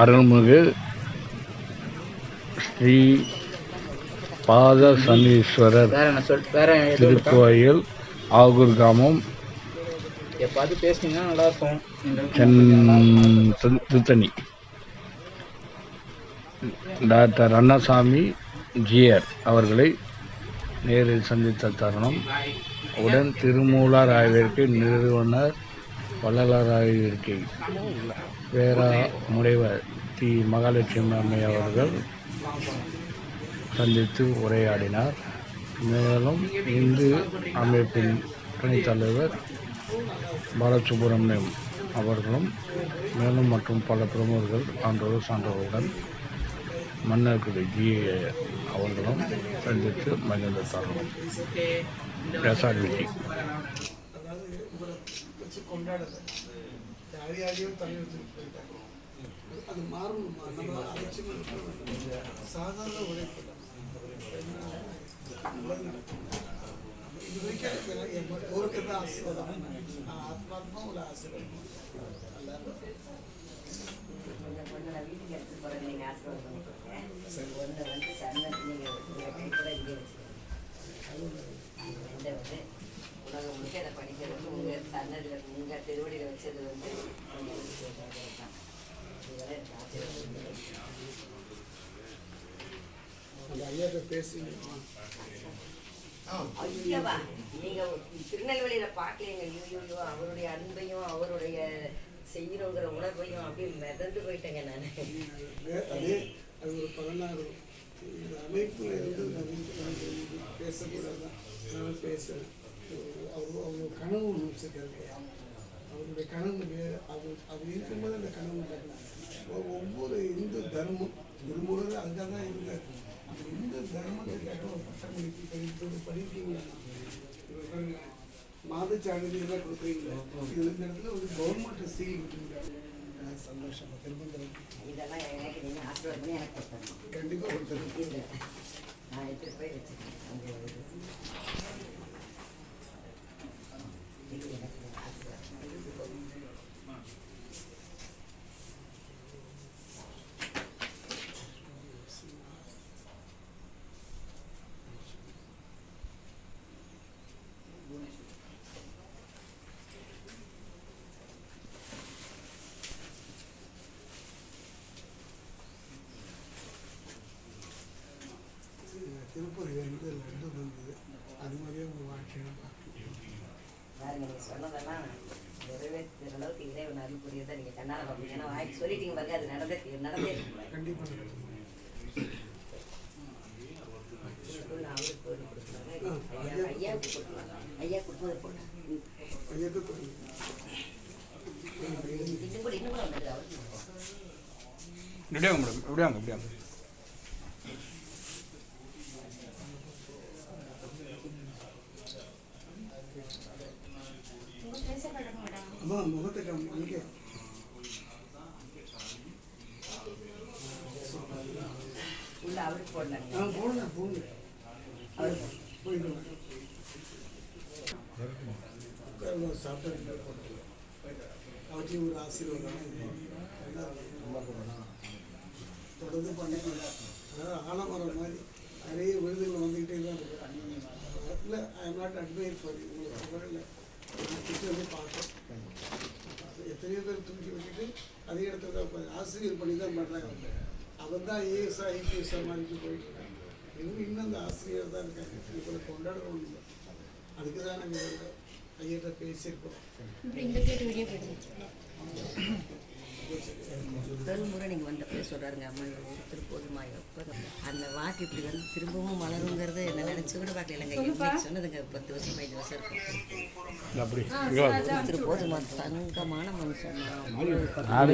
அருள்மிகு ஸ்ரீ பாத சனீஸ்வரர்? திருக்கோயில் ஆகூர் கிராமம் திருத்தணி. டாக்டர் அண்ணாசாமி ஜிஆர் அவர்களை நேரில் சந்தித்த தருணம். உடன் திருமூலர் ஆய்விற்கு நிறுவனர் வள்ளலார் இருக்கை. பேரா முனைவர் தி. மகாலட்சுமி அம்மை அவர்கள் சந்தித்து உரையாடினார். மேலும் இந்து அமைப்பின் துணைத் தலைவர் பாலசுப்ரமணியம் அவர்களும் மேலும் மற்றும் பல பிரமுகர்கள் ஆண்டோர் சான்றோருடன் மன்னர்குடி ஜி. அவர்களும் சந்தித்து மகிழ்ந்த தருணம் பிரசாத் வச்சு கொண்டாடல யாரையாரையும் தள்ளி வச்சுட்டு போயிட்டாங்க. அது மாறணும் நம்ம அலட்சியம். சாதாரண உழைப்பு. இது வரைக்கும் என் ஊருக்கு தான் ஆசீர்வாதம். நான் ஆத்மாத்மா உள்ள ஆசீர்வாதம். எல்லாரும் உலகம் சன்னதியில் உங்கள் திருவடியில் வச்சது வந்து நீங்க திருநெல்வேலியில பார்க்கலீங்க ஐயோ அவருடைய அன்பையும் அவருடைய செய்யணுங்கிற உணர்வையும் அப்படியே மிதந்து போயிட்டேங்க நான். அதே ஒரு பதினாறு. இந்த இருந்து நான் வந்து அவர் அவங்க கனவு ஒன்று வச்சுருக்காரு அவருடைய கனவு வேறு அவர் அவர் இருக்கும்போது அந்த கனவு ஒவ்வொரு இந்து தர்மம் திருமுறை அங்கே தான் இருந்தார் அந்த இந்து தர்மத்துக்காக ஒரு பட்டமளிப்பு படிப்பு படிப்பீங்களா மாதச்சான்றிதழ் கொடுக்குறீங்களா. இது இந்த இடத்துல ஒரு கவர்மெண்ட் சீல் கொடுக்குறீங்க சந்தோஷமா. திருமந்திரம் இதெல்லாம் எனக்கு நீங்க ஆசீர்வாதம் பண்ணி எனக்கு கொடுத்தணும் கண்டிப்பாக கொடுத்துருங்க நான் எடுத்துட்டு போய் வச்சுருக்கேன் அங்கே ஒரு இது. இது எனக்கு சொல்லிட்டீங்க பாருங்க அது நடந்தே நடந்தே ஐயா கொடுக்கலாம் ஐயா ஐயாக்கு கொடுங்க. இன்னும் கூட இன்னும் கூட வந்தது அவருக்கு. இப்படியே வாங்க மேடம் இப்படியே வாங்க இப்படியே வாங்க. அம்மா முகத்தை நான் போடுங்க போங்க போயிட்டு சாப்பிட்டு போட்டு அவற்றையும் ஒரு ஆசீர்வாதம் தொடர்ந்து பண்ணிக்கலாம் அதாவது ஆலமரம் மாதிரி நிறைய விருதுகள் வந்துக்கிட்டே தான் இருக்கு இல்லை I am not admire for உங்களுக்கு சொல்லல கிட்ட வந்து பார்த்தேன் எத்தனையோ பேர் தூக்கி வச்சுட்டு அதே இடத்துல தான் ஆசிரியர் பண்ணி தான் பண்ணுறாங்க அவன் தான் ஏஎஸ்ஆ ஐபிஎஸ்ஆ மாதிரி போயிட்டு இருக்காங்க இவங்க இன்னும் அந்த ஆசிரியர் தான் இருக்காங்க. இவங்களை இல்லை. அதுக்கு தான் நாங்கள் ஐயர்கிட்ட பேசியிருக்கோம். முதல் முறை நீங்கள் வந்தப்போ சொல்கிறாருங்க அம்மா ஒரு திருப்போதுமா எப்போ அந்த வாக்கு இப்படி வந்து திரும்பவும் மலருங்கிறது என்ன நினச்சி கூட பார்க்கல. இல்லைங்க சொன்னதுங்க பத்து வருஷம் பதினஞ்சு வருஷம் இருக்கும். திருப்போதுமா தங்கமான மனுஷன். நாடு